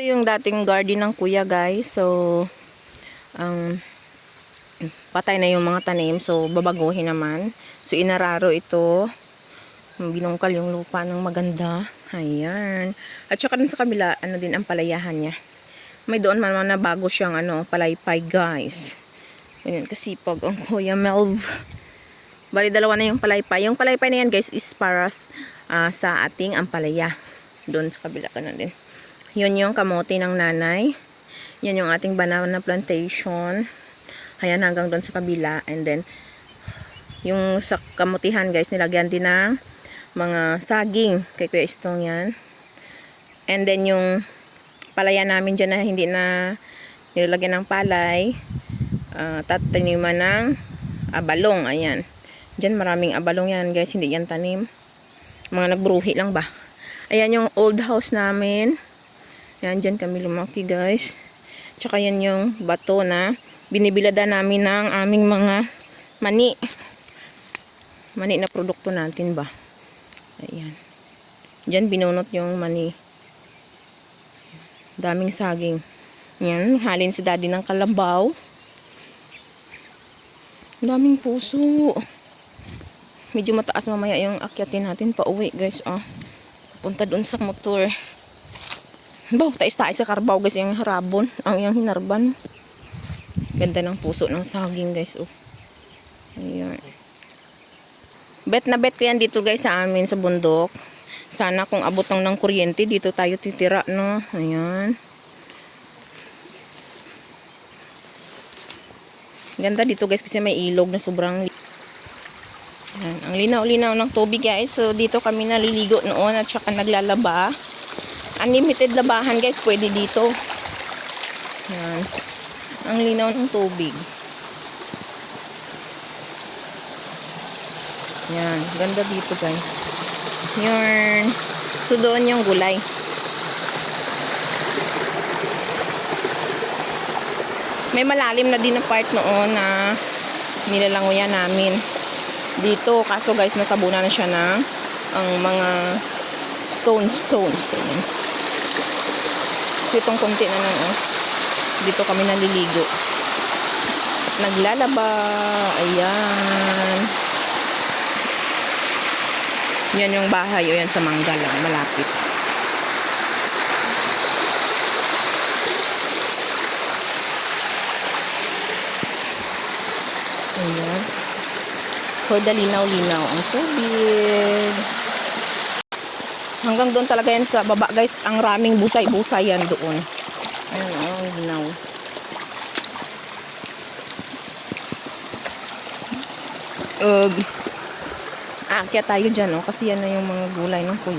Ito yung dating garden ng kuya guys. So, ang patay na yung mga tanim. So, babaguhin naman. So, inararo ito. Binungkal yung lupa ng maganda. Ayan. At saka dun sa kabila, ano din ang palayahan niya. May doon man na bago siyang ano, palaypay guys. Ayan, kasi pag ang kuya Melv. Bali, dalawa na yung palaypay. Yung palaypay na yan guys is para ah, sa ating ampalaya. Doon sa kabila ka na din. Yun yung kamote ng nanay. Yan yung ating banana plantation. Ayan hanggang doon sa kabila. And then, yung sa kamutihan guys, nilagyan din ng mga saging. Kay Kuya Istong yan. And then yung palaya namin dyan na hindi na nilagyan ng palay. Uh, tataniman ng abalong. Ayan. Dyan maraming abalong yan guys. Hindi yan tanim. Mga nagbruhi lang ba. Ayan yung old house namin. Yan, dyan kami lumaki guys. Tsaka yan yung bato na binibilada namin ng aming mga mani. Mani na produkto natin ba. Ayan. Dyan binunot yung mani. Daming saging. Yan, halin si daddy ng kalabaw. Daming puso. Medyo mataas mamaya yung akyatin natin pa uwi guys. Ah. Punta doon sa motor. Baw, tais-tais sa karbaw guys yung harabon. Ang yung hinarban. Ganda ng puso ng saging guys. Oh. Ayan. Bet na bet ko yan dito guys sa amin sa bundok. Sana kung abot ng ng kuryente dito tayo titira no. Ayan. Ganda dito guys kasi may ilog na sobrang Ayan. Ang linaw-linaw ng tubig guys. So dito kami naliligo noon at saka naglalaba. Unlimited labahan guys. Pwede dito. Ayan. Ang linaw ng tubig. Yan. Ganda dito guys. Yan. So doon yung gulay. May malalim na din na part noon na nilalanguyan namin dito. Kaso guys, natabunan na siya ng ang mga stone stones. Ayan. So itong konti na lang oh. Dito kami naliligo. At naglalaba. Ayan. Yan yung bahay o yan sa Mangga lang. Malapit. Ayan. For the linaw-linaw ang tubig. Hanggang doon talaga yan sa baba guys. Ang raming busay-busay yan doon. Ayan o, ang linaw. Um, aakyat tayo dyan oh, kasi yan na yung mga gulay ng kuy